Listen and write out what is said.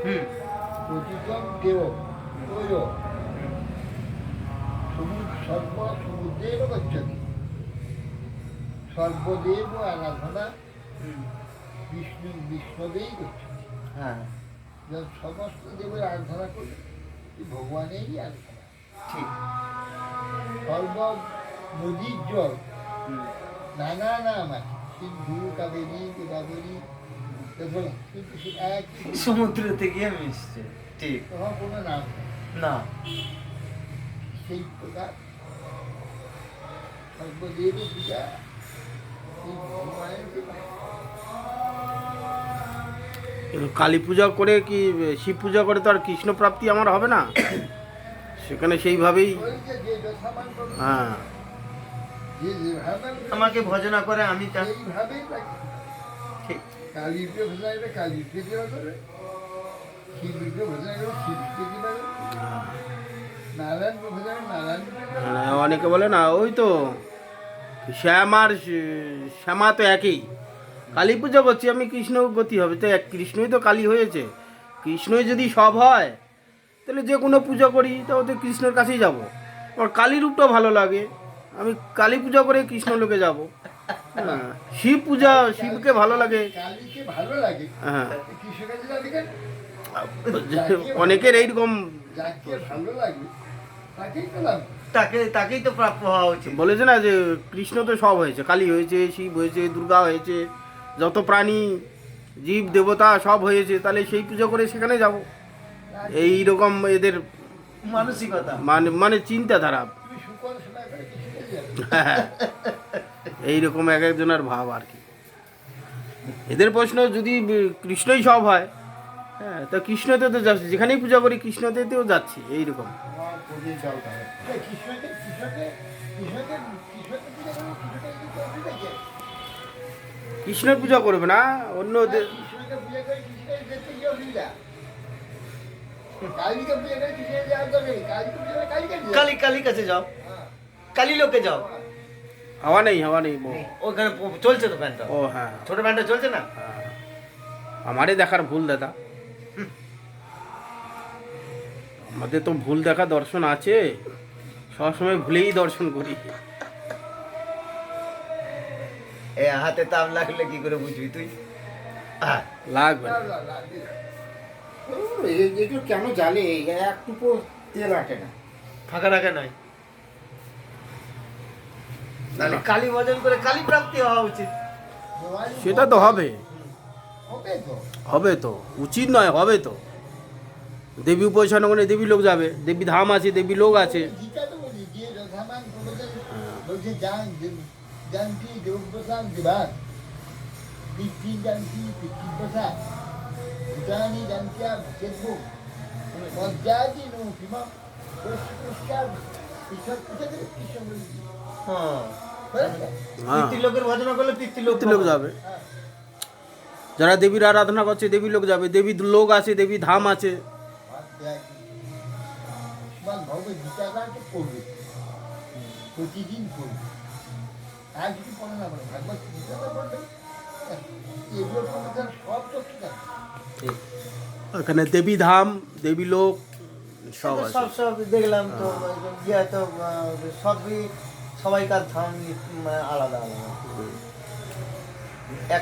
প্রতিতম দেব তৈর সমুদ্র সর্ব সমুদ্রের গচ্ছতি সর্বদেব আরাধনা বিষ্ণু বিষ্ণুদেই গচ্ছতি হ্যাঁ। সমস্ত দেবের আরাধনা করবে ভগবানেরই আরাধনা। ঠিক। সর্ব নদীর জল। নানা নাম আছে। সিন্ধু কাবেরী গোদাবরী এগুলো কিন্তু সমুদ্র থেকে মিশছে। ঠিক। না। সেই প্রকার সর্বদেব পূজা এই ভগবানের কৃপা। কালী পূজা করে কি শিব পূজা করে তো আর কৃষ্ণ প্রাপ্তি আমার হবে না? সেখানে সেইভাবেই হ্যাঁ। আমাকে ভজনা করে আমি তা ঠিক। কালীকে করে কালীকে করে শিবকে শিবকে করে অনেকে বলে না, ওই তো শ্যাম আর শ্যামা তো একই। কালী পূজা করছি আমি কৃষ্ণ গতি হবে। তো এক, কৃষ্ণই তো কালী হয়েছে। কৃষ্ণই যদি সব হয়, তাহলে যে কোনো পূজা করি তাও তো কৃষ্ণের কাছেই যাব। আমার কালী রূপটা ভালো লাগে। আমি কালী পূজা করে কৃষ্ণ লোকে যাব। শিব পূজা শিবকে ভালো লাগে। ভালো লাগে। হ্যাঁ। অনেকের এইরকম তাকে তাকেই তো প্রাপ্য হওয়া উচিত। বলেছে না যে কৃষ্ণ তো সব হয়েছে কালী হয়েছে শিব হয়েছে দুর্গা হয়েছে যত প্রাণী জীব দেবতা সব হয়েছে তাহলে সেই পুজো করে সেখানে যাব। এই রকম এদের মানসিকতা। মানে মানে চিন্তাধারা। তুমি এইরকম এক একজনের ভাব আর কি। এদের প্রশ্ন যদি কৃষ্ণই সব হয় হ্যাঁ তো কৃষ্ণতে তো যাচ্ছি যেখানেই পূজা করি কৃষ্ণতেও যাচ্ছি এইরকম। কৃষ্ণের পূজা করবে না অন্য কালী কালী কাছে যাও। হ্যাঁ। কালী লোকে যাও। হাওয়া নেই হাওয়া নেই। ওখানে চলছে তো ফ্যানটা ও হ্যাঁ ছোট ফ্যানটা চলছে না? হ্যাঁ। আমারই দেখার ভুল দাদা। আমাদের তো ভুল দেখা দর্শন আছে। সবসময় ভুলেই দর্শন করি। এ হাতে তাপ লাগলে কি করে বুঝবি তুই? হ্যাঁ লাগবে কেন জ্বালে? এক টুকো তেল আটে না। ফাঁকা রাখা নয় তাহলে কালী ভজন করে কালী প্রাপ্তি হওয়া উচিত। সেটা তো হবে। হবে তো। হবে তো। উচিত নয় হবে তো। দেবী উপাসনা করে দেবী লোক যাবে। দেবী ধাম আছে দেবী লোক আছে। হ্যাঁ? হ্যাঁ লোক যাবে। হ্যাঁ। যারা দেবীর আরাধনা করছে দেবী লোক যাবে। দেবী লোক আছে দেবী ধাম আছে। প্রতিদিন থাকবে এখানে দেবী ধাম দেবী লোক সব সব সব দেখলাম তো তো সবই সবাইকার ধান আলাদা আলাদা।